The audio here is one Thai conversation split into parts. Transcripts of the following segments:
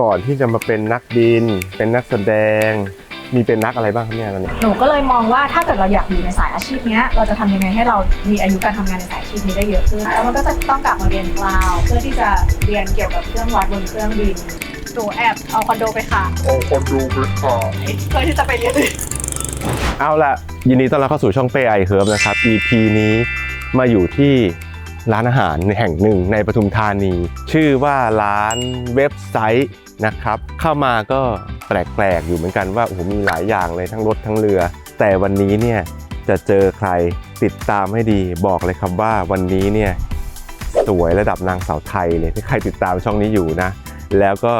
ก่อนที่จะมาเป็นนักบิน เป็นนักแสดง มีเป็นนักอะไรบ้างครับเนี่ยตอนนี้หนูก็เลยมองว่าถ้าเกิดเราอยากอยู่ในสายอาชีพเนี้ย เราจะทำยังไงให้เรามีอายุการทำงานในสายอาชีพนี้ได้เยอะขึ้นแล้วมันก็จะต้องกลับมาเรียนกลาวเพื่อที่จะเรียนเกี่ยวกับเครื่องวัดบนเครื่องบินหนูแอบเอาคอนโดไปค่ะ เอาคอนโดไปขาย เพื่อที่จะไปเรียน เอาละยินดีต้อนรับเข้าสู่ช่องเป้ไอเฮิร์บนะครับ EP นี้มาอยู่ที่ร้านอาหารแห่งหนึ่งในปทุมธานี ชื่อว่าร้านเว็บไซต์ นะครับ เข้ามาก็แปลกๆอยู่เหมือนกันว่าโอ้โหมีหลายอย่างเลยทั้งรถทั้งเรือ แต่วันนี้เนี่ยจะเจอใครติดตามให้ดีบอกเลยครับว่าวันนี้เนี่ยสวยระดับนางสาวไทยเลยที่ใครติดตามช่องนี้อยู่นะ แล้วก็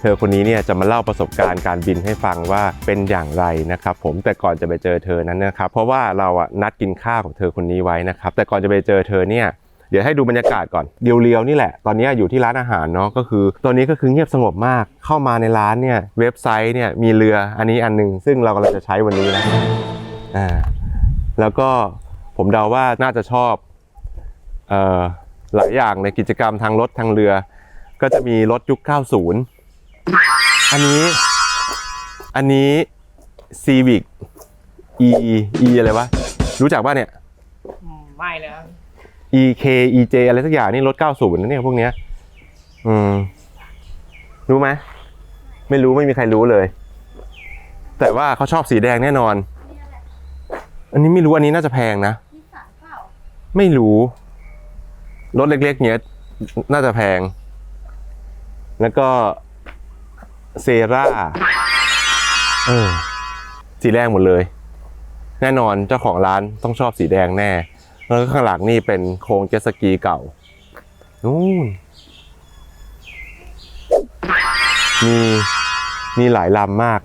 เธอคนนี้เนี่ยจะมาเล่าประสบการณ์การบินให้ฟังว่าเป็นอย่างไรนะครับ ผมแต่ก่อนจะไปเจอเธอนั้นนะครับ เพราะว่าเราอะนัดกินข้าวกับเธอคนนี้ไว้นะครับ แต่ก่อนจะไปเจอเธอเนี่ย เดี๋ยวให้ดูบรรยากาศก่อนเรียวๆนี่แหละ ตอนนี้อยู่ที่ร้านอาหารเนาะก็คือตอนนี้ก็คือเงียบสงบมากเข้ามาในร้านเนี่ยเว็บไซต์เนี่ยมีเรืออันนี้อันหนึง ซึ่งเรากำลังจะใช้วันนี้นะอ่าแล้วก็ผมเดาว่าน่าจะชอบเอ่อหลายอย่างในกิจกรรมทางรถทางเรือ ก็จะมีรถยุค 90 อันนี้อันนี้ Civic E E อะไรวะรู้จักป่ะเนี่ยไม่เลย E K E J อะไรสักอย่างนี่รถ90นะเนี่ยพวกเนี้ยอืมรู้ไหมไม่รู้ไม่มีใครรู้เลย แต่ว่าเขาชอบสีแดงแน่นอน อันนี้ไม่รู้อันนี้น่าจะแพงนะไม่รู้รถเล็กๆเนี้ยน่าจะแพง แล้วก็เซราเออสีแดงหมดเลย แน่นอนเจ้าของร้านต้องชอบสีแดงแน่ แล้วก็ข้างหลังนี่เป็นโครงเจ็ตสกีเก่านู่นมีมีหลายลำมาก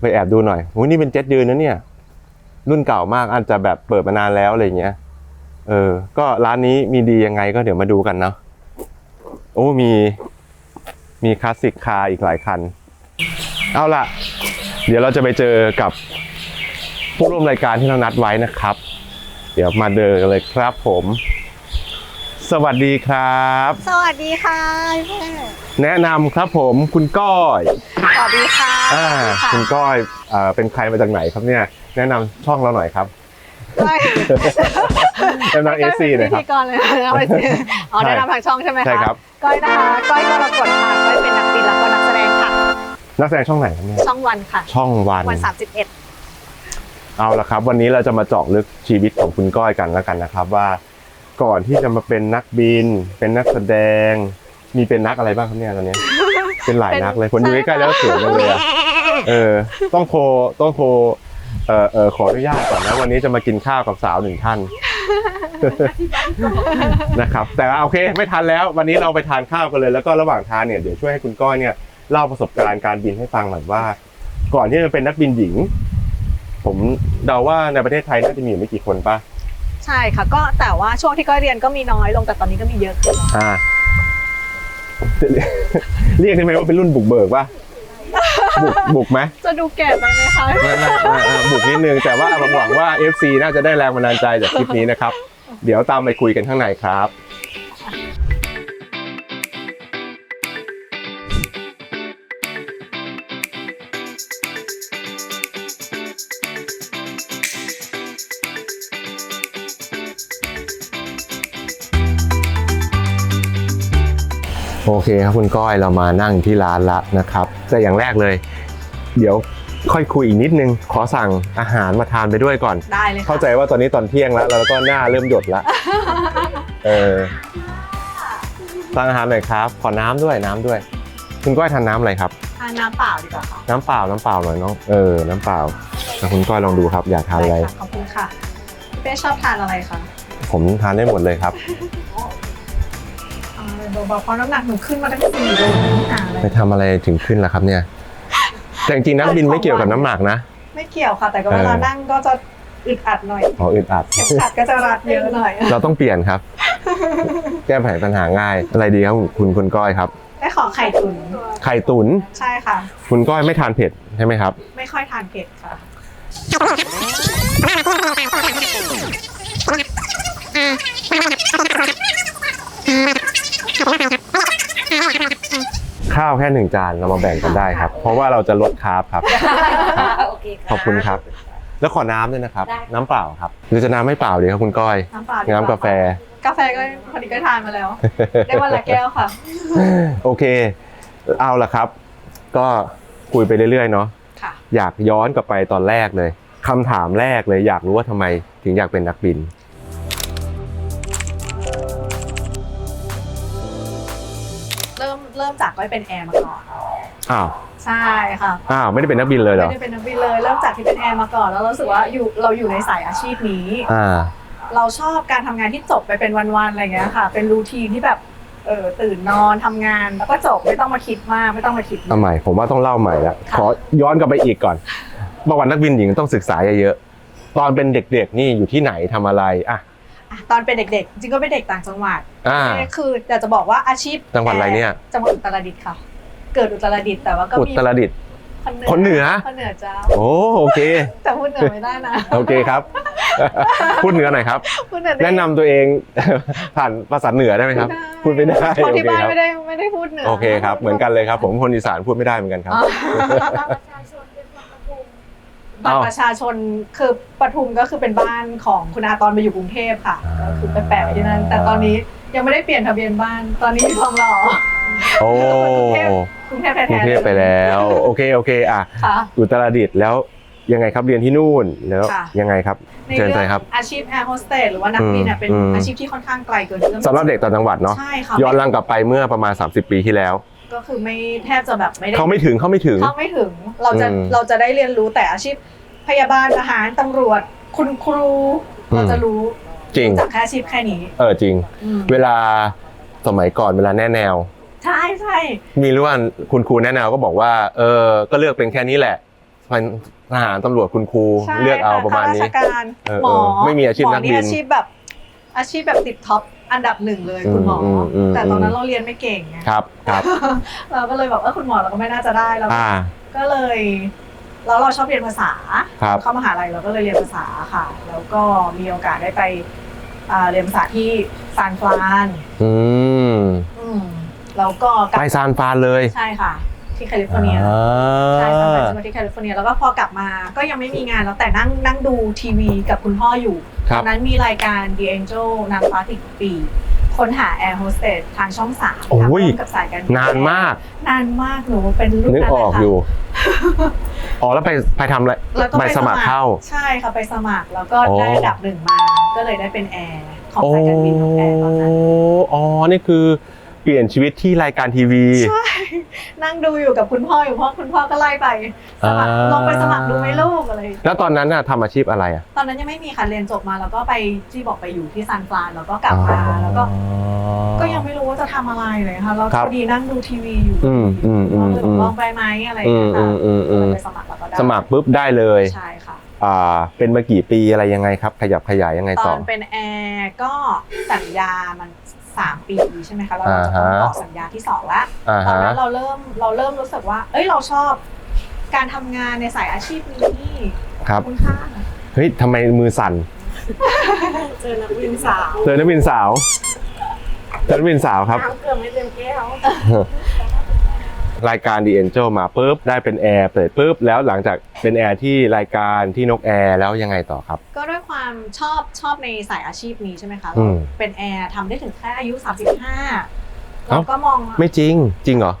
ไปแอบดูหน่อยโอ้ยนี่เป็นเจ็ตยืนนะเนี่ย รุ่นเก่ามากอาจจะแบบเปิดมานานแล้วอะไรเงี้ย เออ ก็ร้านนี้มีดียังไงก็เดี๋ยวมาดูกันเนาะโอ้มีมีคลาสสิกคาร์อีกหลายคัน เอาล่ะ เดี๋ยวเราจะไปเจอกับผู้ร่วมรายการที่เรานัดไว้นะครับ เดี๋ยวมาเดินกันเลยครับผม สวัสดีครับ สวัสดีค่ะพี่แม่แนะนำครับผมคุณก้อยสวัสดีค่ะอ่าค่ะคุณก้อยเอ่อเป็นใครมาจากไหนครับเนี่ย แนะนำช่องเราหน่อยครับก้อยแนะนำเอซีหน่อยคพิรับธีกรเลยเอาไปสิอ๋อใช่แนะนำทางช่องใช่ไหมคะใช่ครับ ก้อยนะคะก้อยก็ประกวดค่ะก้อยเป็นนักบินแล้วก็นักแสดงค่ะ นักแสดงช่องไหนครับเนี่ยช่องวันค่ะ ช่องวันวันสามสิบ เอ็ดเอาละครับ วันนี้เราจะมาเจาะลึกชีวิตของคุณก้อยกันแล้วกันนะครับ ว่าก่อนที่จะมาเป็นนักบิน เป็นนักแสดง มีเป็นนักอะไรบ้างครับเนี่ยตอนนี้ เป็นหลายนักเลยคนดูใกล้ๆแล้วเสียงจังเลยอะเออ ต้องโทรต้องโทรเอ่อเอ่อขออนุญาตก่อนนะวันนี้จะมากินข้าวกับสาวหนึ่งท่านนะครับ แต่ว่าโอเคไม่ทันแล้ว วันนี้เราไปทานข้าวกันเลยแล้วก็ระหว่างทานเนี่ยเดี๋ยวช่วยให้คุณก้อยเนี่ยเล่าประสบการณ์การบินให้ฟังหน่อยว่า ก่อนที่จะเป็นนักบินหญิง ผมเดาว่าในประเทศไทยน่าจะมีอยู่ไม่กี่คนปะใช่ค่ะ ก็แต่ว่าช่วงที่ก้อยเรียนก็มีน้อยลงแต่ตอนนี้ก็มีเยอะขึ้นอ่า เรียกได้ไหมว่าเป็นรุ่นบุกเบิกปะบุกบุกไหมจะดูแก่ไปไหมคะไม่ไม่ไม่อ่าบุกนิดนึงแต่ว่าหวังว่า FC น่าจะได้แรงบันดาลใจจากคลิปนี้นะครับ เดี๋ยวตามไปคุยกันข้างในครับ โอเคครับคุณก้อยเรามานั่งที่ร้านละนะครับ แต่อย่างแรกเลย เดี๋ยวค่อยคุยอีกนิดนึง ขอสั่งอาหารมาทานไปด้วยก่อน ได้เลยค่ะเข้าใจว่าตอนนี้ตอนเที่ยงแล้ว แล้วก็หน้าเริ่มหยดแล้วเออสั่งอาหารหน่อยครับ ขอน้ำด้วยน้ำด้วย คุณก้อยทานน้ำอะไรครับ ทานน้ำเปล่าดีกว่าค่ะน้ำเปล่าน้ำเปล่าหน่อยน้องเออน้ำเปล่าแต่คุณก้อยลองดูครับ อยากทานอะไร ด้ค่ะขอบคุณค่ะพี่เป้ชอบทานอะไรคะผมทานได้หมดเลยครับ เอาเลยเบาๆเพราะน้ำหนักหนูขึ้นมาตั้งสี่โลไม่หาเลไปยทำอะไรถึงขึ้นล่ะครับเนี่ย แต่จริงๆนักบินไม่เกี่ยวกับน้ำหนักนะ ไม่เกี่ยวค่ะ แต่ก็เวลาเออนั่งก็จะอึดอัดหน่อยอ๋ออึดอัด เข็มขัดก็จะรัดเยอะหน่อย เราต้องเปลี่ยนครับ แก้ไขปัญหาง่าย อะไรดีครับคุณคุณก้อยครับ ได้ขอไข่ตุ๋นไข่ตุ๋นใช่ค่ะ คุณก้อยไม่ทานเผ็ดใช่ไหมครับ ไม่ค่อยทานเผ็ดค่ะค ข้าวแค่หนึ่งจานเรามาแบ่งกันได้ครับ เพราะว่าเราจะลดคาร์บครับ โอเคค่ะขอบคุณครับ แล้วขอน้ำด้วยนะครับ ได้น้ำเปล่าครับหรือจะน้ำไม่เปล่าดีครับคุณก้อย น้ำเปลาดีว่น้ำกาแฟ กาแฟก็พอดีก็ทานมาแล้ว ได้วันละแก้วค่ะ โอเค เอาละครับ ก็คุยไปเรื่อยๆเนาะค่ะ อยากย้อนกลับไปตอนแรกเลยคำถามแรกเลย อยากรู้ว่าทำไมถึงอยากเป็นนักบิน เริ่มเริ่มจากก้อยเป็นแอร์มาก่อน อ้าวใช่ค่ะอ้าวไม่ได้เป็นนักบินเลยเหรไม่อได้เป็นนักบินเลย เริ่มจากที่เป็นแอร์มาก่อนแล้วเรารู้สึกว่าอยู่เราอยู่ในสายอาชีพนี้ อ่า เราชอบการทำงานที่จบไปเป็นวันๆอะไรเงี้ยค่ะ เป็นรูทีนที่แบบเออตื่นนอนทำงาน แล้วก็จบไม่ต้องมาคิดมากไม่ต้องมาคิด เอาใหม่ผมว่าต้องเล่าใหม่ละค่ะ ขอย้อนกลับไปอีกก่อนประวัตินักบินหญิงต้องศึกษาเยอะๆตอนเป็นเด็กๆนี่อยู่ที่ไหนทำอะไรอะ อะตอนเป็นเด็กๆ จริงก็เป็นเด็กต่างจังหวัดอ่า คืออยากจะบอกว่าอาชีพจังหวัดอะไรเนี่ย จังหวัดอุตรดิตถ์ค่ะ เกิดอุตรดิตถ์แต่ว่าก็อุมีตรดิตถ์ คนเหนือ คนเหนือคนเหนือเจ้าโอ้โอเค แต่พูดเหนือไม่ได้นะโอเคครับ พูดเหนือหน่อยครับ พูดเหนือได้แนะนำตัวเอง ผ่านภาษาเหนือได้ไหมครับ พูดไม่ได้เพราะที่โอเคบ้านครับ ไม่ได้ไม่ได้พูดเหนือโอเคครับ เหมือนกันเลยครับ ผมคนอีสานพูดไม่ได้เหมือนกันครับ อ๋อ บัตรประชาชนคือปทุมก็คือเป็นบ้านของคุณอาตอนไปอยู่กรุงเทพค่ะอ่าก็คือไปแปะไว้ที่นั่นแต่ตอนนี้ยังไม่ได้เปลี่ยนทะเบียนบ้านตอนนี้อยู่ทองหล่อโอ้กรุงเทพแท้กรุงๆเทพไปแล้ว โอเคโอเคอะค่ะอุตรดิตถ์แล้วยังไงครับเรียนที่นู่นแล้วค่ะยังไงครับในเชิญเรื่ไปองครับอาชีพแอร์โฮสเตสหรือว่านักบินเนี่ยอืมเป็นอืมอาชีพที่ค่อนข้างไกลเกินเอื้อมสำหรับเด็กต่างจังหวัดเนาะใช่ค่ะย้อนหลังกลับไปเมื่อประมาณ 30 ปีที่แล้ว ก็คือไม่แทบจะแบบไม่ได้เขาไม่ถึงเขาไม่ถึงเข้าไม่ถึงเราจะอืมเราจะได้เรียนรู้แต่อาชีพพยาบาลทหารตำรวจ คุณครูอืมเราจะรู้จริงจากแค่อาชีพแค่นี้ เออจริงอืมเวลาสมัยก่อนเวลาแน่แนว ใช่ใช่มีรู้ว่าคุณครูแนะแนวก็บอกว่า เออก็เลือกเป็นแค่นี้แหละเป็นทหารตำรวจคุณครูใช่เลือกเอาประมาณนี้ข้ราชการเออหมอเออไม่มีอาชีพหนักบินอาชีพแบบอาชีพแบบติดท็อป อันดับหนึ่งเลยคุณหมออมอืมแต่ตอนนั้อืนมเราเรียนไม่เก่งไงครับครับเราก็เลยแบบเออคุณหมอเราก็ไม่น่าจะได้เราอ่าก็เลยแล้วเราชอบเรียนภาษา ครับ เข้ามหาลัยเราก็เลยเรียนภาษาค่ะ แล้วก็มีโอกาสได้ไปอ่าเรียนภาษาที่ซานฟรานอืมอืมแล้วก็กลับไปซานฟรานเลย ใช่ค่ะ ที่แคลิฟอร์เนียอ่าใช่ซานฟรานซิสโกที่แคลิฟอร์เนียแล้วก็พอกลับมาก็ยังไม่มีงานแล้วแต่นั่งนั่งดูทีวีกับคุณพ่ออยู่คตรัอบนนั้นมีรายการ The Angel นางฟ้าติดปีกค้นหาแอร์โฮสเตสทางช่องสามโอ้ยทำร่วมกับสายการบินานมาก นานมากหนูเป็นรุ่นนึกนั้นอเลอกค่ะอยู่อ๋อแล้วไปไปทำอะไรแล้วก็ไปสมัครเข้า ใช่ค่ะไปสมัครแล้วก็โอ้ได้ระดับหนึ่งมา ก็เลยได้เป็นแอร์ของโอ้สายการบินของแอร์ตอนนั้นอ๋อนี่คือ เปลี่ยนชีวิตที่รายการทีวี ใช่ นั่งดูอยู่กับคุณพ่ออยู่พ่อคุณพ่อก็ไล่ไปสมัครอ่าลงไปสมัครดูไหมลูกอะไร แล้วตอนนั้นน่ะทำอาชีพอะไรอะตอนนั้นยังไม่มีค่ะเรียนจบมาแล้วก็ไปที่บอกไปอยู่ที่ซานฟรานแล้วก็กลับมาแล้วก็ ก็ยังไม่รู้ว่าจะทำอะไรเลยค่ะแล้วครับพอดีนั่งดูทีวีอยู่อืมอืมอืมก็เลยอืม ลองไปไหมอะไรออืย่างมเงี้ยอืค่ะมอืมอืมก็เลยไปสมัครแล้วก็ได้สมัครปุ๊บได้เลยใช่ค่ะ อ่าเป็นมากี่ปีอะไรยังไงครับ ขยับขยายยังไงตต่อ อนเป็นแอร์ก็สัญญามัน สามปีใช่ไหมคะแล้วเราจะอ่าต้องฮะต่อสัญญาที่สองละอ่าตอนฮะนั้นเราเริ่มเราเริ่มรู้สึกว่า เอ้ยเราชอบการทำงานในสายอาชีพนี้ครับคุณค่าเฮ้ยทำไมมือสั่นเจอนักบินสาวเจอนักบินสาวเจอนักบินสาวครับน้ำเกลือไม่เต็มแก้ว รายการ The Angel มาปุ๊บได้เป็นแอร์เปิดปุ๊บแล้วหลังจากเป็นแอร์ที่รายการที่นกแอร์แล้วยังไงต่อครับ ก็ด้วยความชอบชอบในสายอาชีพนี้ใช่ไหมคะ อืม เป็นแอร์ทำได้ถึงแค่อายุ 35เอ้าเราก็มองว่าไม่จริงจริงเหรอ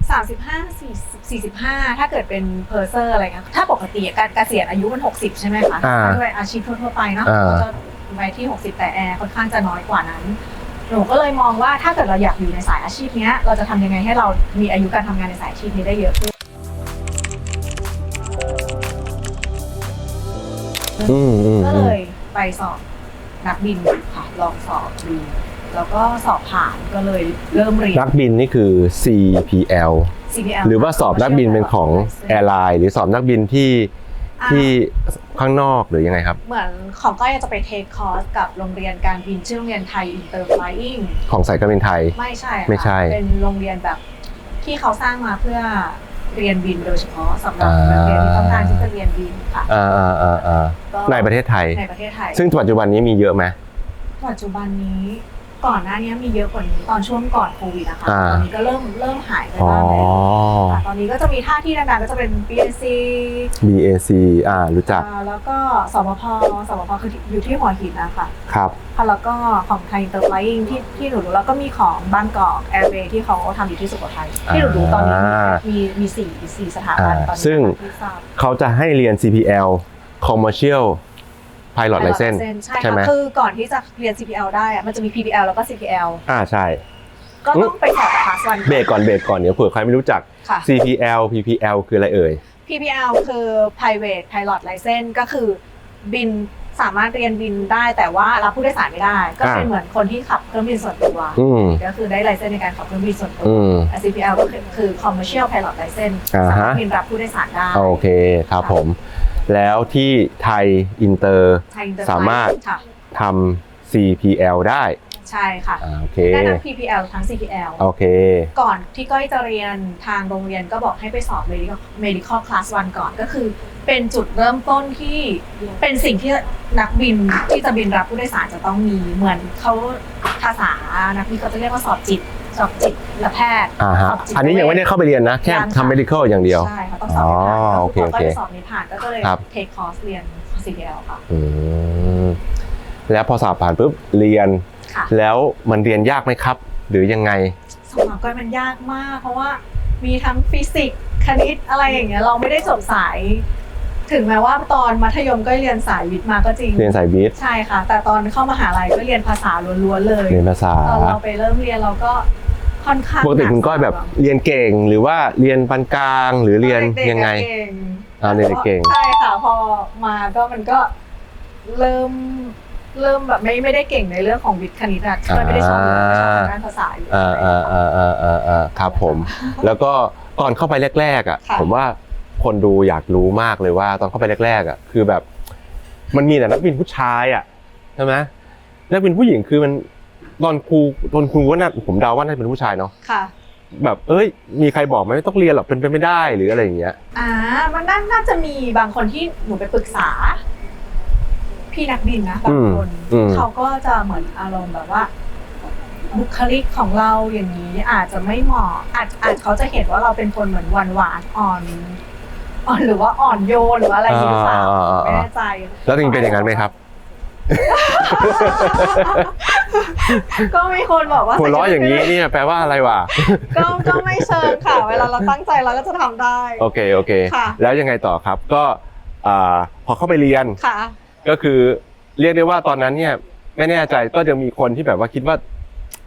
35 40 45ถ้าเกิดเป็นเพอร์เซอร์อะไรเงี้ยถ้าปกติการเกษียณอายุมัน60ใช่ไหมคะอ่าด้วยอาชีพทั่วๆไปเนาะอ่า ก็จะไปที่60แต่แอร์ค่อนข้างจะน้อยกว่านั้น หนูก็เลยมองว่าถ้าเกิดเราอยากอยู่ในสายอาชีพเนี้ยเราจะทำยังไงให้เรามีอายุการทำงานในสายอาชีพนี้ได้เยอะขึ้นอืมอืมก็อืเลมยไปสอบนักบินค่ะลองสอบดูแล้วก็สอบผ่านก็เลยเริ่มเรียน นักบินนี่คือ CPL CPL หรือว่าสอบนักบินเป็นของแอร์ไลน์หรือสอบนักบินที่อ่า ที่ข้างนอกหรือยังไงครับ เหมือนของก้อยจะไปเทคคอร์สกับโรงเรียนการบินชื่อโรงเรียนไทยอินเตอร์ฟลายอิงของสายการบินไทย ไม่ใช่ค่ะไม่ใช่ เป็นโรงเรียนแบบที่เขาสร้างมาเพื่อเรียนบินโดยเฉพาะสำหรับอ่านักเรียนที่ต้องการที่จะเรียนบินค่ะอ่าอ่าอ่าอ่าก็ในประเทศไทย ในประเทศไทย ซึ่งปัจจุบันนี้มีเยอะไหมปัจจุบันนี้ ก่อนหน้านี้มีเยอะกว่านี้ตอนช่วงก่อนโควิดนะคะอ่า ตอนนี้ก็เริ่มเริ่มหายไปอ๋อ บ้างแล้วค่ะตอนนี้ก็จะมีท่าที่ดังๆก็จะเป็น BNC BAC อ่ารู้จักอ่าแล้วก็สบพสบพคืออยู่ที่หัวหินนะคะครับ ค่ะแล้วก็ของไทยอินเตอร์ไฟลิงที่ที่หนูรู้แล้วก็มีของบางกอกแอร์เวย์ที่เขาทำอยู่ที่สุโขทัยที่หนูรู้ตอนนี้อ่ามีมีสี่สี่สถาบันอ่าตอนนี้ซึ่ง ที่ทราบเขาจะให้เรียน CPL Commercial Pilot License ใช่ใช่ไหม ค่ะคือก่อนที่จะเรียน CPL ได้อะมันจะมี PPL แล้วก็ CPL อ่าใช่ ก็ต้องไปสอบคลาสวันเบรกก่อนเบรกก่อนเดี๋ยวเผื่อใครไม่รู้จัก ค่ะ CPL PPL คืออะไรเอ่ย PPL คือ private pilot license ก็คือบินสามารถเรียนบินได้แต่ว่ารับผู้โดยสารไม่ได้ ก็เป็นอ่า เหมือนคนที่ขับเครื่องบินส่วนตัว อืมก็คือได้ไลเซนส์ในการขับเครื่องบินส่วนตัว อืม แต่ CPL ก็คือคือ commercial pilot license อ่าฮะสามารถบินรับผู้โดยสารได้ โอเคครับผม แล้วที่ไทยอินเตอร์ไทย Interflight สามารถค่ะทำ CPL ได้ใช่ค่ะอ่าโอเค ได้ทั้ง PPL ทั้ง CPL โอเค ก่อนที่ก้อยจะเรียนทางโรงเรียนก็บอกให้ไปสอบ medical medical class 1 ก่อนก็คือ เป็นจุดเริ่มต้นที่เป็นสิ่งที่นักบินที่จะบินรับผู้โดยสารจะต้องมีเหมือนเขาภาษานักบินเขาจะเรียกว่าสอบจิต สอบจิตและแพทย์อ่าฮะสอบจิตอันนี้ยังไม่ได้เข้าไปเรียนนะ แค่ยังค่ะทำ medical อย่างเดียว ใช่เขาต้องสอบให้ผ่านอ๋อก็โอเคคือพอก้อยโอเคไปสอบนี้ผ่านก็เลยครับ เทคคอร์สเรียน CPL ค่ะ อืมแล้วพอสอบผ่านปุ๊บเรียน ค่ะ แล้วมันเรียนยากไหมครับ หรือยังไงสำหรับก้อยมันยากมาก เพราะว่ามีทั้งฟิสิกส์คณิตอะไรอย่างเงี้ยเราไม่ได้จบสาย ถึงแม้ว่าตอนมัธยมก็เรียนสายวิทย์มาก็จริง เรียนสายวิทย์ใช่ค่ะ แต่ตอนเข้ามหาลัยก็เรียนภาษาล้วนๆเลยเรียนภาษา ตอนเราไปเริ่มเรียนเราก็ ค่อนข้างปกติคุณก้อยแบบเรียนเก่งหรือว่าเรียนปานกลางหรือเรียนด็กๆยังไงเก่งอ่าเรียนเก่งใช่ค่ะพอมาก็มันก็เริ่มเริ่มแบบไม่ไม่ได้เก่งในเรื่องของวิทย์คณิตอะก็ไม่ได้ชอบไม่ชอบทางด้านภาษาอยู่อ่าอ่าอ่าอ่าอ่าอ่าครับผม แล้วก็ตอนเข้าไปแรก ๆอะค่ะ ผมว่าคนดูอยากรู้มากเลยว่า ตอนเข้าไปแรก ๆ อะ คือแบบ มันมีแต่นักบินผู้ชายอะใช่ไหมนักบินผู้หญิงคือมัน ตอนครูตอนครูว่าน่าผมเดาว่าน่าจะเป็นผู้ชายเนาะค่ะ แบบเอ้ย มีใครบอกไหมไม่ต้องเรียนหรอกเป็นไปไม่ได้หรืออะไรอย่างเงี้ยอ่า มันน่าน่าจะมีบางคนที่หนูไปปรึกษา พี่นักบินนะบางคนอืมเขาก็จะเหมือนอารมณ์แบบว่าบุคลิกของเราอย่างนี้อาจจะไม่เหมาะอาจอาจเขาจะเห็นว่าเราเป็นคนเหมือนหวานหวานๆอ่อนอ่อนหรือว่าอ่อนโยนหรือว่าอะไรอย่างนี้หรือเปล่าอ่าอ่าอ่าไม่แน่ใจ แล้วจริงๆเป็นอย่างนั้นไหมครับ ก็มีคนบอกว่าหัวเราะอย่างนี้เนี่ยแปลว่าอะไรวะก็ก็ไม่เชิงค่ะ เวลาเราตั้งใจเราก็จะทำได้ โอเคโอเค ค่ะ แล้วยังไงต่อครับก็อ่าพอเข้าไปเรียนค่ะ ก็คือเรียกได้ว่าตอนนั้นเนี่ยไม่แน่ใจก็จะมีคนที่แบบว่าคิดว่า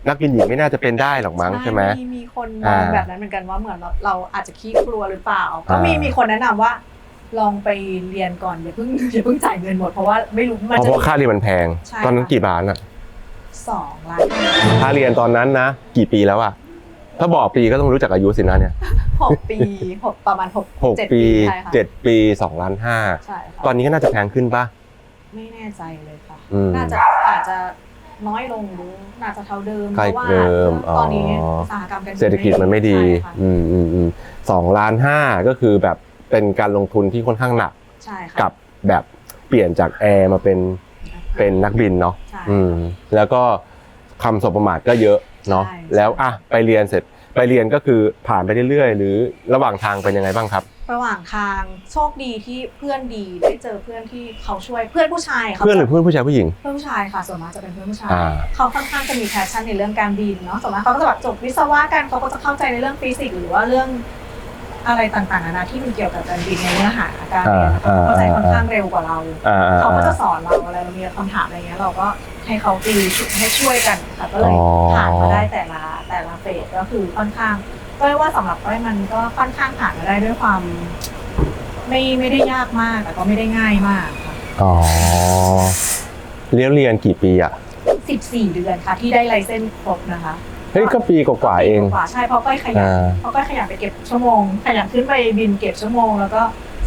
นักบินหญิงไม่น่าจะเป็นได้หรอกมั้งใช่ไหม มีมีคนมองอ่าแบบนั้นเหมือนกันว่าเหมือนเราเราอาจจะขี้กลัวหรือเปล่า ก็มีอ่ามีมีคนแนะนำว่า ลองไปเรียนก่อนอย่าเพิ่งอย่าเพิ่งจ่ายเงินหมดเพราะว่าไม่รู้มันเพราะจะว่าค่าเรียนมันแพง ใช่ ตอนนั้นค่ะกี่บาทอะสองล้านค่าเรียนตอนนั้นนะ กี่ปีแล้วอะถ้าบอกปีก็ต้องรู้จักอายุสินะเนี่ยหกปีหกประมาณหกหกเจ็ดปีใช่ค่ะเจ็ดปีสองล้านห้าใช่ค่ะตอนนี้ก็น่าจะแพงขึ้นปะไม่แน่ใจเลยค่ะ อืมน่าจะอาจจะน้อยลงหรือน่าจะเท่าเดิมใกล้เพราะว่าเดิมตอนนี้อ๋อ อุตสาหกรรมการบินเศรษฐกิจมันไม่ดี ใช่ค่ะอืมอืมอืมสองล้านห้าก็คือแบบ เป็นการลงทุนที่ค่อนข้างหนักใช่ค่ะกับแบบเปลี่ยนจากแอร์มาเป็นเป็นนักบินเนาะใช่ อืมแล้วก็คำสบประมาทก็เยอะเนาะใช่ แล้วอะไปเรียนเสร็จไปเรียนก็คือผ่านไปเรื่อยๆ หรือระหว่างทางเป็นยังไงบ้างครับ ระหว่างทางโชคดีที่เพื่อนดีได้เจอเพื่อนที่เขาช่วยเพื่อนผู้ชายขาเพื่อนหรือเพื่อนผู้ชายผู้หญิง เพื่อนผู้ชายค่ะส่วนมากจะเป็นเพื่อนผู้ชาย อ่า เขาค่อนข้างจะมีแพชชั่นในเรื่องการบินเนาะส่วนมากเขาก็จะแบบจบวิศวะกันเขาก็จะเข้าใจในเรื่องฟิสิกส์หรือว่าเรื่อง อะไรต่างๆนานาที่มันเกี่ยวกับการบินในเนื้อหาการเรียนอ่าอ่า เข้าใจค่อนข้างเร็วกว่าเรา อ่าอ่าเขาก็อ่า จะสอนเราอะไรเรามีคำถามอะไรเงี้ยเราก็ให้เขาตีให้ช่วยกันค่ะก็เลยอ๋อ ผ่านมาได้แต่ละแต่ละเฟสก็คือค่อนข้างก็เรียกว่าสำหรับก้อยมันก็ค่อนข้างผ่านมาได้ด้วยความ ไม่ไม่ได้ยากมากแต่ก็ไม่ได้ง่ายมากค่ะอ๋อเรียนเรียนกี่ปีอะ 14 เดือนค่ะ ที่ได้ไลเซนส์ครบนะคะ เฮ้ยก็ปีกว่าๆเองปีกว่าๆใช่เพราะก้อยขยันอ่า เพราะก้อยขยันไปเก็บชั่วโมง ขยันขึ้นไปบินเก็บชั่วโมงแล้วก็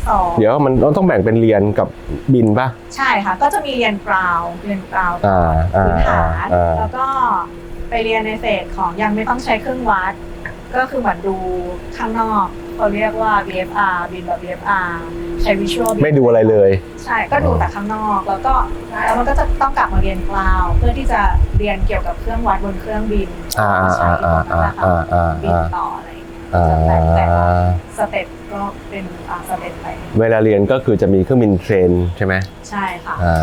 สอบเดี๋ยวมันต้องแบ่งเป็นเรียนกับบินป่ะ ใช่ค่ะ ก็จะมีเรียนกราวเรียนกราวอ่าอ่าพื้นอ่าฐานอ่าแล้วก็ไปเรียนในเฟสของยังไม่ต้องใช้เครื่องวัด ก็คือเหมือนดูข้างนอก เขาเรียกว่า VFR บินแบบ VFR ใช้ Visual ไม่ดูอะไรเลย ใช่ก็ดูแต่ข้างนอกแล้วก็แล้วมันก็จะต้องกลับมาเรียนกลาวเพื่อที่จะเรียนเกี่ยวกับเครื่องวัดบนเครื่องบินอ่าแล้วก็ใช้อ่าตรงอ่านั้นนะคะอ่าอ่าบินอ่าต่ออะไร อย่างเงี้ยอ่าจะแต่แต่ละสเต็ปก็เป็นอ่าสเต็ปไป เวลาเรียนก็คือจะมีเครื่องบินเทรนใช่ไหมใช่ค่ะอ่า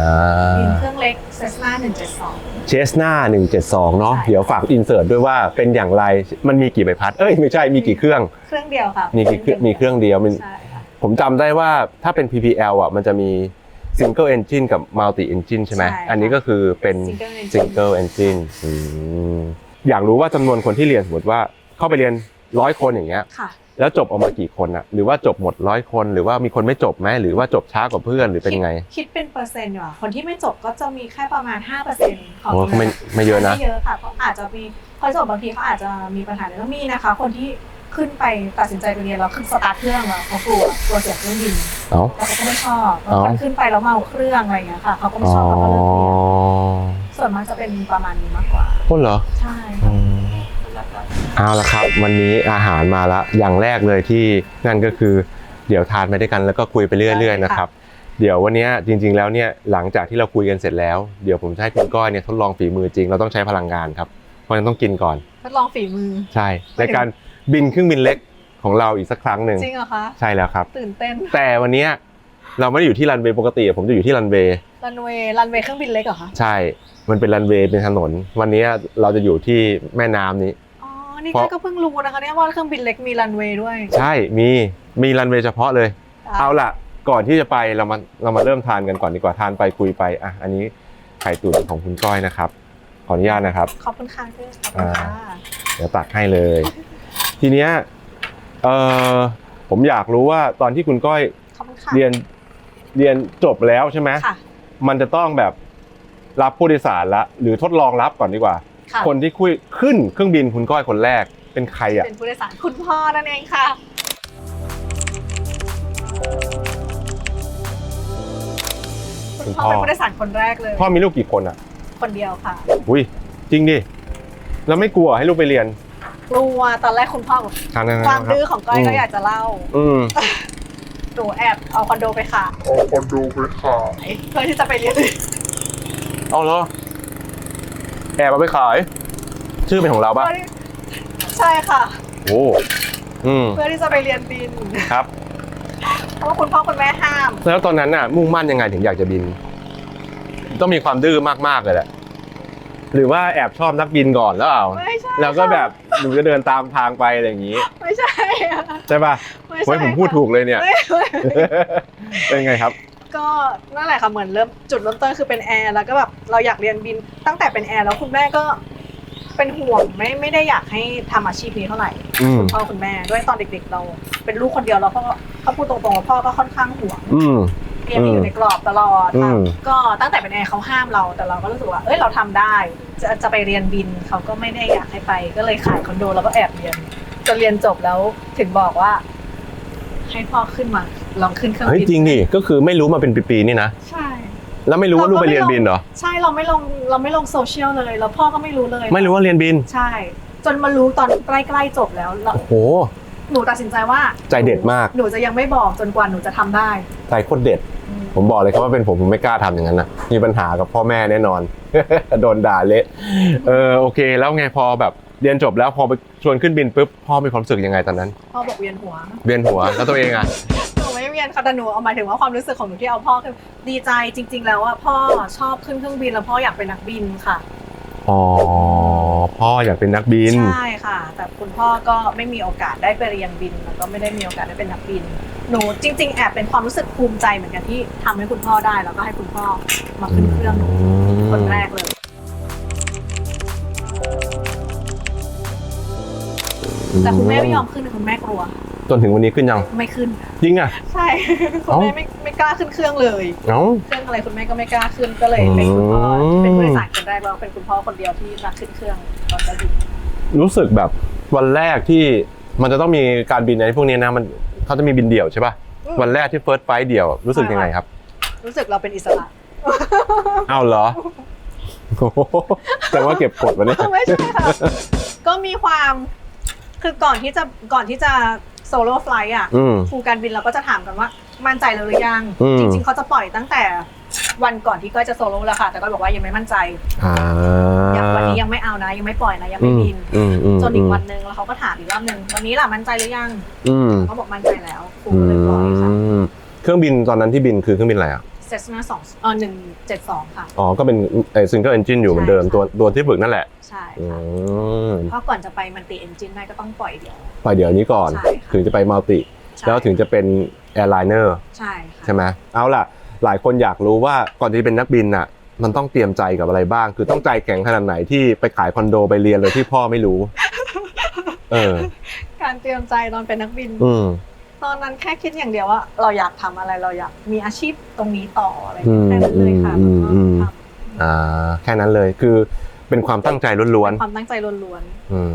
บินเครื่องเล็ก Cessna 172 เชสนา172 เนาะใช่ เดี๋ยวฝากอินเสิร์ตด้วยว่าเป็นอย่างไรมันมีกี่ใบพัด เอ้ยไม่ใช่มีกี่เครื่อง เครื่องเดียวค่ะมีกี่เครื่องมีเครื่องเดียวมันใช่ค่ะผมจำได้ว่าถ้าเป็น PPL อะมันจะมี Single Engine กับ Multi Engine ใช่ไหมใช่ค่ะอันนี้ก็คือเป็น Single engine Single Engine อืมอยากรู้ว่าจำนวนคนที่เรียนสมมติว่าเข้าไปเรียน ร้อยคนอย่างเงี้ยค่ะ แล้วจบออกมากี่คนอะหรือว่าจบหมดร้อยคนหรือว่ามีคนไม่จบไหมหรือว่าจบช้ากว่าเพื่อนหรือเป็นไง คิดเป็นเปอร์เซ็นต์อยู่อะคนที่ไม่จบก็จะมีแค่ประมาณ5%ของโอ้ก็ไม่ไม่เยอะนะ ไม่เยอะค่ะเขาอาจจะมีคนจบบางทีเขาอาจจะมีปัญหาในเรื่องมีนะคะ คนที่ขึ้นไปตัดสินใจไปเรียนแล้วขึ้นสตาร์ทเครื่องแล้วเขากลัวกลัวเสียงเครื่องบินเอ้า แล้วเขาก็ไม่ชอบอ๋อบางคนขึ้นไปแล้วเมาเครื่องอะไรอย่างเงี้ยค่ะเขาก็ไม่อ๋อชอบเขาก็เลิกเรียนส่วนมากจะเป็นประมาณนี้มากกว่า คนเหรอใช่อืม เอาละครับ วันนี้อาหารมาละอย่างแรกเลยที่นั่นก็คือเดี๋ยวทานไปด้วยกันแล้วก็คุยไปเรื่อยๆนะครับ เดี๋ยววันนี้จริง ๆ แล้วเนี่ยหลังจากที่เราคุยกันเสร็จแล้วเดี๋ยวผมจะให้คุณก้อยเนี่ยทดลองฝีมือจริงเราต้องใช้พลังงานครับเพราะฉะนั้นต้องกินก่อน ทดลองฝีมือ ใช่ในการบินเครื่องบินเล็กของเราอีกสักครั้งหนึ่งจริงเหรอคะใช่แล้วครับ ตื่นเต้นแต่วันเนี้ยเราไม่ได้อยู่ที่รันเวย์ปกติผมจะอยู่ที่รันเวย์รันเวย์รันเวย์เครื่องบินเล็กเหรอคะใช่ มันเป็นรันเวย์เป็นถนน วันนี้เราจะอยู่ที่แม่น้ำนี้อ๋อ นี่เพราะ ก็เพิ่งรู้นะคะเนี่ยว่าเครื่องบินเล็กมีรันเวย์ด้วย ใช่มีมีรันเวย์เฉพาะเลยเอาล่ะ ก่อนที่จะไปเรามาเรามาเริ่มทานกันก่อนดีกว่าทานไปคุยไปอะอันนี้ไข่ตุ๋นของคุณก้อยนะครับ ขออนุญาตนะครับ ขอบคุณค่ะพี่ขอบคุณค่ะเดี๋ยวตักให้เลย ทีเนี้ยเออผมอยากรู้ว่าตอนที่คุณก้อยขอบคุณค่ะเรียนเรียนจบแล้วใช่ไหม ค่ะ มันจะต้องแบบรับผู้โดยสารละหรือทดลองรับก่อนดีกว่า ค่ะ คนที่คุยขึ้นเครื่องบินคุณก้อยคนแรกเป็นใครอะเป็นผู้โดยสารคุณพ่อนั่นเองค่ะ คุณพ่อเป็นผู้โดยสารคนแรกเลย พ่อมีลูกกี่คนอะ คนเดียวค่ะ อุ้ยจริงดิแล้วไม่กลัวให้ลูกไปเรียนกลัวตอนแรกคุณพ่อบอกทานนะความดื้อของก้อยก็อยากจะเล่าอืมหนูแอบเอาคอนโดไปขายเอาคอนโดไปขายเพื่อที่จะไปเรียนเอาเหรอ แอบเอาไปขาย ชื่อเป็นของเราปะใช่ค่ะ โอ้อืมเพื่อที่จะไปเรียนบิน ครับ เพราะว่าคุณพ่อคุณแม่ห้าม แล้วตอนนั้นน่ะ มุ่งมั่นยังไงถึงอยากจะบิน ต้องมีความดื้อมากๆเลยแหละ หรือว่าแอบชอบนักบินก่อนแล้วเปล่าไม่ใช่แล้วก็แบบหนูจะเดินตามทางไปอะไรอย่างนี้ ไม่ใช่อะใช่ป่ะไม่เฮ้ยใช่ผมพูดถูกเลยเนี่ย ไม่ไม่เป็นไงครับ ก็นั่นแหละค่ะเหมือนเริ่มจุดเริ่มต้นคือเป็นแอร์แล้วก็แบบเราอยากเรียนบินตั้งแต่เป็นแอร์แล้วคุณแม่ก็เป็นห่วงไม่ไม่ได้อยากให้ทำอาชีพนี้เท่าไหร่อืม คุณพ่อคุณแม่ด้วยตอนเด็กๆเรา เป็นลูกคนเดียวแล้วพ่อเขาพูดตรงๆว่าพ่อก็ค่อนข้างห่วง อืม เรียนอยู่ในกรอบตลอดอืม ก็ตั้งแต่เป็นแอร์เขาห้ามเรา แต่เราก็รู้สึกว่า เอ้ยเราทำได้ จะจะไปเรียนบินเขาก็ไม่ได้อยากให้ไป ก็เลยขายคอนโดแล้วก็แอบเรียนจนเรียนจบแล้วถึงบอกว่า ให้พ่อขึ้นมาลองขึ้นเครื่องเฮ้ยบินจริงดิก็คือไม่รู้มาเป็นปีๆนี่นะใช่แล้วไม่รู้ว่าลูกไปเรียนบินเหรอใช่เราไม่ลงเราไม่ลงโซเชียลเลยแล้วพ่อก็ไม่รู้เลย ไม่รู้ว่าเรียนบินใช่ จนมารู้ตอนใกล้ๆจบแล้วแล้วโอ้โหหนูตัดสินใจว่าใจเด็ดมาก หนูจะยังไม่บอกจนกว่าหนูจะทำได้ใจโคตรเด็ด ผมบอกเลยครับว่าเป็นผมผมไม่กล้าทำอย่างนั้นนะมีปัญหากับพ่อแม่แน่นอนโดนด่าเละเออโอเค แล้วไงพอแบบ เรียนจบแล้วพอไปชวนขึ้นบินปุ๊บพ่อมีความรู้สึกยังไงตอนนั้นพ่อบอกเวียนหัวเวียนหัวแล้วตัวเองอะหนูไม่เวียนค่ะแต่หนูเอาหมายถึงว่าความรู้สึกของหนูที่เอาพ่อคือดีใจจริง ๆ แล้วว่าพ่อชอบขึ้นเครื่องบินแล้วพ่ออยากเป็นนักบินค่ะอ๋อพ่ออยากเป็นนักบิน ใช่ค่ะ แต่คุณพ่อก็ไม่มีโอกาสได้ไปเรียนบิน แล้วก็ไม่ได้มีโอกาสได้เป็นนักบิน หนูจริง ๆ แอบเป็นความรู้สึกภูมิใจเหมือนกันที่ทำให้คุณพ่อได้ แล้วก็ให้คุณพ่อมาขึ้นเครื่องหนูคนแรกเลย แต่คุณแม่ไม่ยอมขึ้นคุณแม่กลัว จนถึงวันนี้ขึ้นยัง ไม่ขึ้น จริงอะ ใช่ คุณแม่ไม่ไม่กล้าขึ้นเครื่องเลยเอ้าเครื่องอะไรคุณแม่ก็ไม่กล้าขึ้นก็เลยเป็นคุณพ่ออืมเป็นผู้โดยสารคนแรกแล้วเป็นคุณพ่อคนเดียวที่มาขึ้นเครื่องตอนจะบินรู้สึกแบบวันแรกที่มันจะต้องมีการบินในพวกนี้นะมันเขาจะมีบินเดี่ยวใช่ป่ะอืมวันแรกที่เฟิร์สไฟล์เดี่ยวรู้สึกยังไงครับ รู้สึกเราเป็นอิสระอ้าวเหรอโอ้โหแต่ว่าเก็บกดมาเนี่ยไม่ใช่ค่ะก็มีความ คือก่อนที่จะก่อนที่จะโซโล่ไฟล์อะอืม ครูการบินเราก็จะถามกันว่ามั่นใจแล้วหรือยัง อืม จริง ๆเขาจะปล่อยตั้งแต่วันก่อนที่ก้อยจะโซโล่แล้วค่ะ แต่ก้อยบอกว่ายังไม่มั่นใจอ่าอย่างวันนี้ยังไม่เอานะ ยังไม่ปล่อยนะยังไม่บิน อืมอืมจนอีกวันหนึ่งแล้วเขาก็ถามอีกรอบหนึ่งวันนี้ล่ะมั่นใจหรือยังอืมเขาบอกมั่นใจแล้วครูอืก็เลยปล่อยค่ะมเครื่องบินตอนนั้นที่บินคือเครื่องบินอะไรอะ เซสนาสองเออหนึ่งเจ็ดสองค่ะ อ๋อ ก็เป็นซิงเกิลเอนจินอยู่เหมือนเดิมใช่ค่ะ ตัวตัวที่ฝึกนั่นแหละใช่อืค่ะมเพราะก่อนจะไปมันติเอนจินได้ก็ต้องปล่อยเดียว ไปเดี๋ยวนี้ก่อน ใช่ค่ะ ถึงจะไปมัลติ ใช่แล้วถึงจะเป็นแอร์ไลเนอร์ใช่ค่ะ ใช่ไหมเอาล่ะ หลายคนอยากรู้ว่าก่อนที่จะเป็นนักบินน่ะ มันต้องเตรียมใจกับอะไรบ้าง คือต้องใจแข็งขนาดไหนที่ไปขายคอนโดไปเรียนเลยที่พ่อไม่รู้ เออ การเตรียมใจตอนเป็นนักบิน อืม ตอนนั้นแค่คิดอย่างเดียวว่า เราอยากทำอะไรเราอยากมีอาชีพตรงนี้ต่ออะไรอืมแค่นั้นเลยค่ะอืมแล้วก็อืมทอ่าแค่นั้นเลยคือเป็นความตั้งใจล้วนำความตั้งใจล้วนๆอืม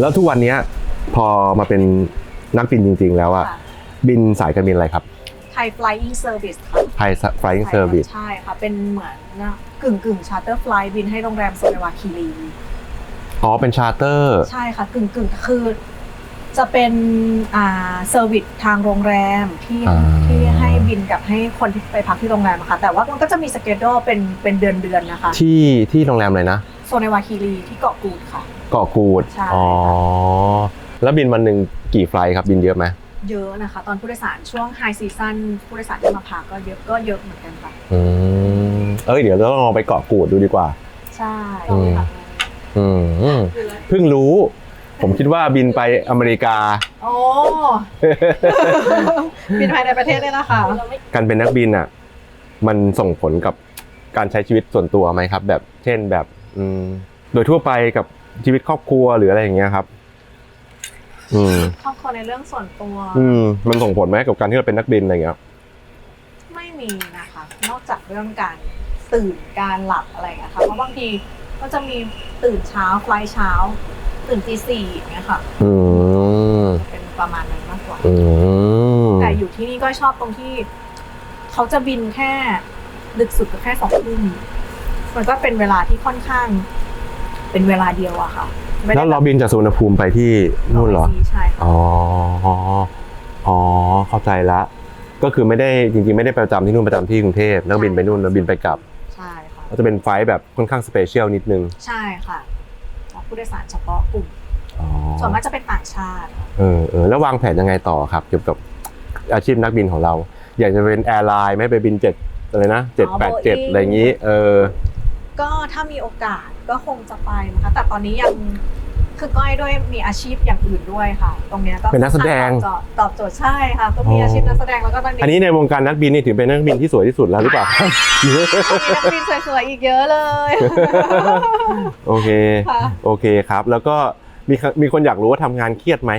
แล้วทุกวันเนี้ยพอมาเป็นนักบินจริง ๆ แล้วๆอะค่ะบินสายการบินอะไรครับไทย flying service ค่ะไทย flying service ใช่ค่ะ เป็นเหมือนกึ่งกึ่งชาร์เตอร์ไฟล์บินให้โรงแรมโซเนวาคีรี อ๋อเป็นชาร์เตอร์ ใช่ค่ะกึ่งกึ่งคือ จะเป็นอ่าเซอร์วิสทางโรงแรมที่อ่า ที่ให้บินกับให้คนที่ไปพักที่โรงแรมอะค่ะแต่ว่ามันก็จะมีสเกจโดเป็นเป็นเดือนเดือนๆนะคะที่ที่โรงแรมอะไรนะโซเนวาคีรีที่เกาะกูดค่ะ เกาะกูดใช่ อ๋อแล้วบินวันหนึ่งกี่ไฟลท์ครับบินเยอะไหมเยอะนะคะ ตอนผู้โดยสารช่วงไฮซีซั o นผู้โดยสารที่มาพักก็เยอะก็เยอะเหมือนกันค่ะอืมเอ้ยเดี๋ยวเราต้องลองไปเกาะกูดดูดีกว่า ใช่อืม อืมเพิ่งรู้ ผมคิดว่าบินไปอเมริกา โอ้ บินภายในประเทศเลยนะคะ การเป็นนักบินอะ มันส่งผลกับการใช้ชีวิตส่วนตัวไหมครับ แบบเช่นแบบ อืม โดยทั่วไปกับชีวิตครอบครัวหรืออะไรอย่างเงี้ยครับ อืมครอบครัวในเรื่องส่วนตัว อืม มันส่งผลไหมกับการที่เราเป็นนักบินอะไรอย่างเงี้ยไม่มีนะคะ นอกจากเรื่องการตื่นการหลับอะไรอย่างเงี้ยค่ะเพราะบางที ก็จะมีตื่นเช้าไฟลท์เช้า ตื่นตีสี่อย่างเงี้ยค่ะ อืมเป็นประมาณนั้นมากกว่า อืมแต่อยู่ที่นี่ก็ชอบตรงที่ เขาจะบินแค่ดึกสุดก็แค่สองทุ่มมันก็เป็นเวลาที่ค่อนข้าง เป็นเวลาเดียวอะค่ะไม่แล้ได้วเราบินจากสุวรรณภูมิไปที่นู่นเหรอ ใช่ค่ะอ๋อ อ๋อ เข้าใจละ ก็คือไม่ได้จริงๆไม่ได้ประจำที่นู่นประจำที่กรุงเทพแล้วบินไปนู่นแล้วบินไปกลับใช่ค่ะ ก็จะเป็นไฟล์แบบค่อนข้างสเปเชียลนิดนึง ใช่ค่ะรับผู้โดยสารเฉพาะกลุ่มอ๋อส่วนมากจะเป็นต่างชาติ เออเออแล้ววางแผนยังไงต่อครับ เกี่ยวกับอาชีพนักบินของเรา อยากจะเป็นแอร์ไลน์ไหม่ไปบินเจ็ดอะไรนะเจ็ดแปดเจ็ดอะไรอย่างนี้ เออ ก็ถ้ามีโอกาสก็คงจะไปนะคะ แต่ตอนนี้ยัง คือก้อยด้วยมีอาชีพอย่างอื่นด้วยค่ะ ตรงเนี้ยก็เป็นนักแสดง ตอบตอบโจทย์ใช่ค่ะก็มีอาชีพนักแสดงแล้วก็ตอนนี้อันนี้ในวงการนักบินนี่ถือเป็นนักบินที่สวยที่สุดแล้วหรือเปล่ามีนักบินสวยๆอีกเยอะเลยโอเคค่ะโอเคครับ แล้วก็มีคมีคนอยากรู้ว่าทำงานเครียดไหม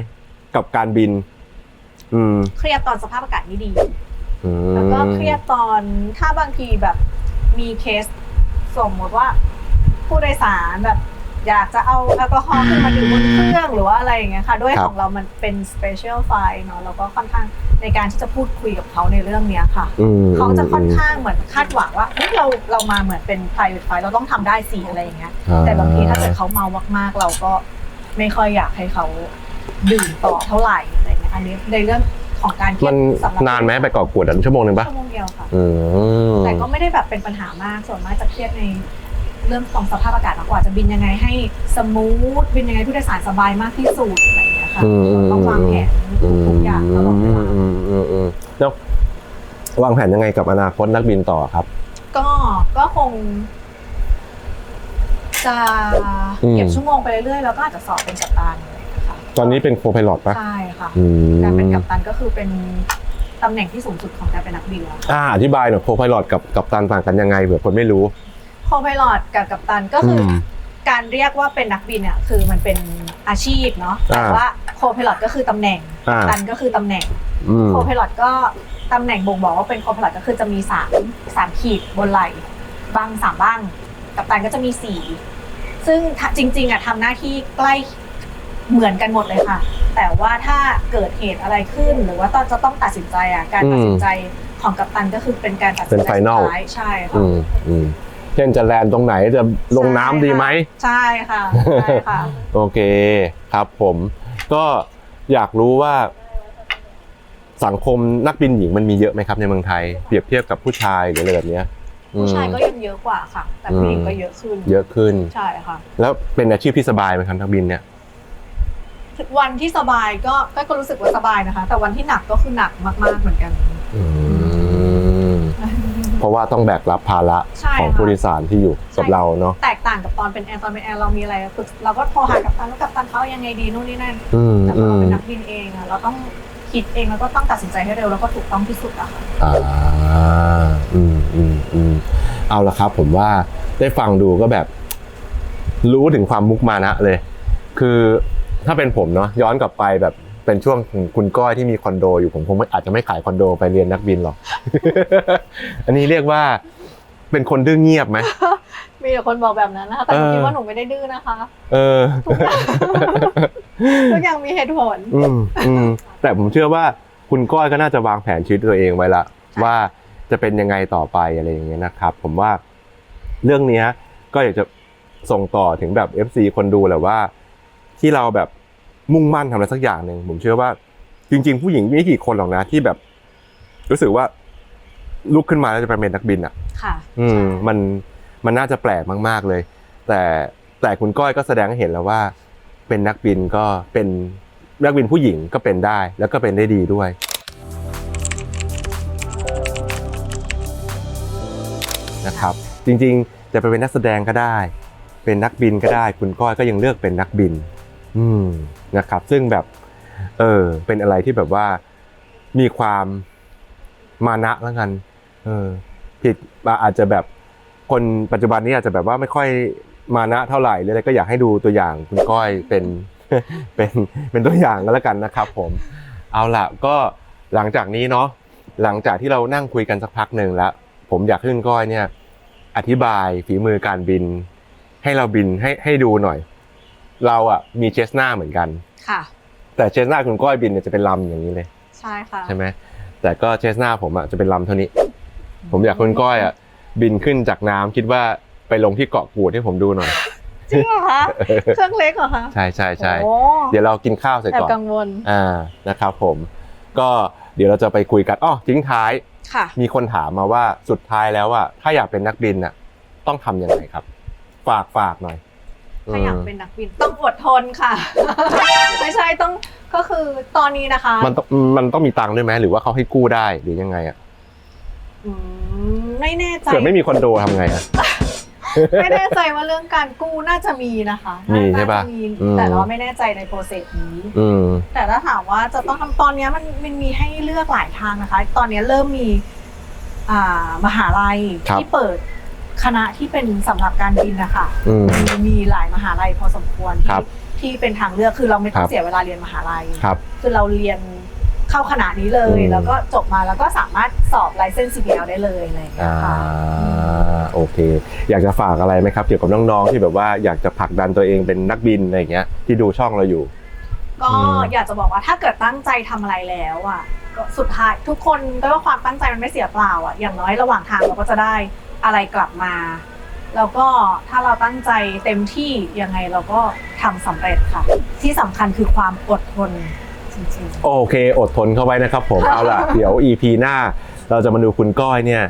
กับการบิน อืมเครียดตอนสภาพอากาศไม่ดีอืมแล้วก็เครียดตอนถ้าบางทีแบบมีเคส สมมติว่าผู้โดยสารแบบ อยากจะเอาแอลกอฮอล์ขึ้นมาดื่มบนเครื่องหรือว่าอะไรอย่างเงี้ยค่ะ ด้วยของเรามันเป็นสเปเชียลไฟเนาะเราก็ค่อนข้างในการที่จะพูดคุยกับเขาในเรื่องเนี้ยค่ะ อืมเขาจะค่อนข้างเหมือนคาดหวังว่าเฮ้ยเราเรามาเหมือนเป็น private flight เราต้องทำได้สิอะไรอย่างเงี้ย อ่แต่บางทีถ้าเกิดเขาเมามากๆ เราก็ไม่ค่อยอยากให้เขาดื่มต่อเท่าไหร่อะไรเงี้ยอันนี้ในเรื่องของการเครียมัดนสำหรับนานไหมไปเกาะกูดอันชั่วโมงหนึ่งปะชั่วโมงเดียวค่ะ อืมแต่ก็ไม่ได้แบบเป็นปัญหามากส่วนมากจะเครียดใน เรื่องของสภาพอากาศมากกว่าจะบินยังไงให้สมูทบินยังไงผู้โดยสารสบายมากที่สุดอะไรอย่างเงี้ยค่ะอืมอืมต้องวางแผนอืมทุกอย่างตลอดเวลา อืมอืมอืมแล้ววางแผนยังไงกับอนาคตนักบินต่อครับ ก็ก็คง จะอืมเก็บชั่วโมงไปเรื่อยๆแล้วก็อาจจะสอบเป็นกัปตันอะไรอย่างเลยนะคะตอนนี้เป็นโคพายロปะใช่ค่ะอืมการเป็นกัปตันก็คือเป็นตำแหน่งที่สูงสุดของการเป็นนักบินแล้ว อ่าอธิบายหน่อยโคพายロกับกัปตันต่างกันยังไงเผื่อคนไม่รู้ โคพายลอตกับกัปตันก็คืออม การเรียกว่าเป็นนักบินเนี่ยคือมันเป็นอาชีพเนาะแต่อ่าว่าโคพายลอตก็คือตำแหน่งอ่า กัปตันก็คือตำแหน่งอืม โคพายลอตก็ตำแหน่งบ่งบอกว่าเป็นโคพายลอตก็คือจะมีสามสามขีดบนไหล่บ้างสามบ้าง กัปตันก็จะมีสี่ซึ่งถ้าจริง ๆอะทำหน้าที่ใกล้เหมือนกันหมดเลยค่ะ แต่ว่าถ้าเกิดเหตุอะไรขึ้นหรือว่าตอนจะต้องตัดสินใจอะการตัดสินใจของกัปตันก็คือเป็นการตัดสินใจเป็น final สุดท้ายใช่ค่ะ อืมอืม เช่นจะแลนด์ตรงไหนจะลงน้ำดีไหมใช่ค่ะใช่ค่ะ โอเคครับผม ก็อยากรู้ว่า สังคมนักบินหญิงมันมีเยอะไหมครับในเมืองไทยเปรียบเทียบกับผู้ชายหรืออะไรแบบเนี้ยอืมผู้ชายก็ยังเยอะกว่าค่ะ แต่ผู้หญิงก็เยอะขึ้น เยอะขึ้นใช่ค่ะ แล้วเป็นอาชีพที่สบายไหมครับนักบินเนี่ยวันที่สบายก็ก็ก็รู้สึกว่าสบายนะคะ แต่วันที่หนักก็คือหนักมากๆเหมือนกัน อืม เพราะว่าต้องแบกรับภาระใช่ของค่ะ ผู้โดยสารที่อยู่กับเราเนาะแตกต่างกับตอนเป็นแอร์ตอนเป็นแอร์เรามีอะไรปรึกเราก็โทรหากัปตันว่ากัปตันเขายังไงดีนู่นนี่นั่นอืมแต่พอือเรามเป็นนักบินเองอะเราต้องคิดเองแล้วก็ต้องตัดสินใจให้เร็วแล้วก็ถูกต้องที่สุดอะค่ะ อ่าอืมอืมอืมเอาละครับ ผมว่าได้ฟังดูก็แบบ รู้ถึงความมุกมานะเลย คือถ้าเป็นผมเนาะย้อนกลับไปแบบ เป็นช่วงของคุณก้อยที่มีคอนโดอยู่ผมคงไม่อาจจะไม่ขายคอนโดไปเรียนนักบินหรอก อันนี้เรียกว่าเป็นคนดื้อเงียบไหม มีแต่คนบอกแบบนั้นนะคะแต่หนูเออคิดว่าหนูไม่ได้ดื้อนะคะ เออทุกอย่างมีเหตุผลอืมอืมแต่ผมเชื่อว่าคุณก้อยก็น่าจะวางแผนชีวิตตัวเองไว้ละว่าจะเป็นยังไงต่อไปอะไรอย่างเงี้ยนะครับ ผมว่าเรื่องเนี้ยก็อยากจะส่งต่อถึงแบบ FC คนดูแหละว่า ที่เราแบบ มุ่งมั่นทำอะไรสักอย่างหนึ่งผมเชื่อว่า จริง ๆ ผู้หญิงไม่กี่คนหรอกนะที่แบบ รู้สึกว่าลุกขึ้นมาแล้วจะไปเป็นนักบินอะ ค่ะ อืมมันมันน่าจะแปลกมาก ๆเลย แต่แต่คุณก้อยก็แสดงให้เห็นแล้วว่า เป็นนักบินก็เป็นนักบินผู้หญิงก็เป็นได้ แล้วก็เป็นได้ดีด้วย นะครับ จริงๆจะไปเป็นนักแสดงก็ได้ เป็นนักบินก็ได้ คุณก้อยก็ยังเลือกเป็นนักบิน อืมนะครับ ซึ่งแบบ เออ เป็นอะไรที่แบบว่ามีความมานะแล้วกัน เออ ผิดอาจจะแบบคนปัจจุบันนี้อาจจะแบบว่าไม่ค่อยมานะเท่าไหร่หรืออะไรก็อยากให้ดูตัวอย่างคุณก้อยเป็นเป็นเป็นตัวอย่างก็แล้วกันนะครับผม เอาล่ะก็หลังจากนี้เนาะหลังจากที่เรานั่งคุยกันสักพักหนึ่งแล้ว ผมอยากให้คุณก้อยเนี่ย อธิบายฝีมือการบิน ให้เราบินให้ให้ดูหน่อย เราอะมีเชสนาเหมือนกัน ค่ะ แต่เชสนาคุณก้อยบินเนี่ยจะเป็นลำอย่างนี้เลย ใช่ค่ะ ใช่ไหมแต่ก็เชสนาผมอะจะเป็นลำเท่านี้ ผมอยากคุณก้อยอะบินขึ้นจากน้ำคิดว่าไปลงที่เกาะกูดให้ผมดูหน่อยจริงเหรอคะเครื่องเล็กเหรอคะใช่ใช่ใช่โอ้เดี๋ยวเรากินข้าวเสร็จแอบก่อนกังวลอ่านะครับผม ก็เดี๋ยวเราจะไปคุยกันอ้อทิ้งท้ายค่ะมีคนถามมาว่าสุดท้ายแล้วอะถ้าอยากเป็นนักบินอะต้องทำยังไงครับ ฝากฝากหน่อย ถ้าอยากมเป็นนักบินต้องอดทนค่ะ ไม่ใช่ต้องก็คือตอนนี้นะคะมันต้องมันต้องมีตังค์ด้วยไหมหรือว่าเขาให้กู้ได้หรือยังไงอะอืมไม่แน่ใจ เกิดไม่มีคอนโดทำไงอะ ไม่แน่ใจว่าเรื่องการกู้น่าจะมีนะคะมีน่าใช่ปะจมีอืม แต่เราไม่แน่ใจในโปรเซสนี้ อืม แต่ถ้าถามว่าจะต้องทำตอนเนี้ยมันมันมีให้เลือกหลายทางนะคะ ตอนเนี้ยเริ่มมี อ่ามหาลัยครับที่เปิด คณะที่เป็นสำหรับการบินนะคะอืม มีมีหลายมหาลัยพอสมควรครัที่บที่เป็นทางเลือกคือเราไม่ต้อคงรับเสียเวลาเรียนมหาลัย ครับ คือเราเรียนเข้าคณะนี้เลย อืม แล้วก็จบมาแล้วก็สามารถสอบไลเซนส์ CPL ได้เลยอะไรอย่างเงี้อ่ายค่ะ โอเค อยากจะฝากอะไรไหมครับ เกี่ยวกับน้องๆที่แบบว่าอยากจะผลักดันตัวเองเป็นนักบินอะไรอย่างเงี้ยที่ดูช่องเราอยู่ ก็อืม อยากจะบอกว่าถ้าเกิดตั้งใจทำอะไรแล้วอะก็สุดท้ายทุกคนก็ว่าความตั้งใจมันไม่เสียเปล่าอะอย่างน้อยระหว่างทางเราก็จะได้ อะไรกลับมา แล้วก็ถ้าเราตั้งใจเต็มที่ยังไงเราก็ทำสำเร็จค่ะ ที่สำคัญคือความอดทนจริงโอเค อดทนเข้าไว้นะครับผม เอาล่ะ เดี๋ยว EP หน้า เราจะมาดูคุณก้อยเนี่ย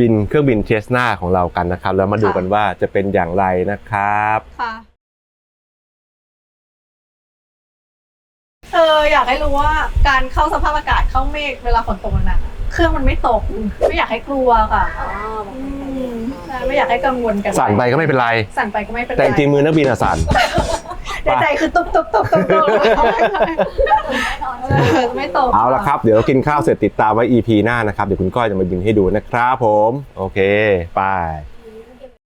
บินเครื่องบินเชสนาของเรากันนะครับ แล้วมาดูกันว่าจะเป็นอย่างไรนะครับๆค่ะเอออยากให้รู้ว่าการเข้าสภาพอากาศเข้าเมฆเวลาฝนตกหนักๆอะ เครื่องมันไม่ตก ไม่อยากให้กลัวค่ะอ๋ออืมใช่ไม่อยากให้กังวลกันสั่นไปก็ไม่เป็นไร สั่นไปก็ไม่เป็นไรแต่จริงๆมือนักบินอะสั่นในใจคือตุ๊บตุ๊บตุ๊บตุ๊บตุ๊บเออไม่ตกเอาละครับ เดี๋ยวเรากินข้าวเสร็จติดตามไว้ EP หน้านะครับ เดี๋ยวคุณก้อยจะมาบินให้ดูนะครับผม โอเค ไป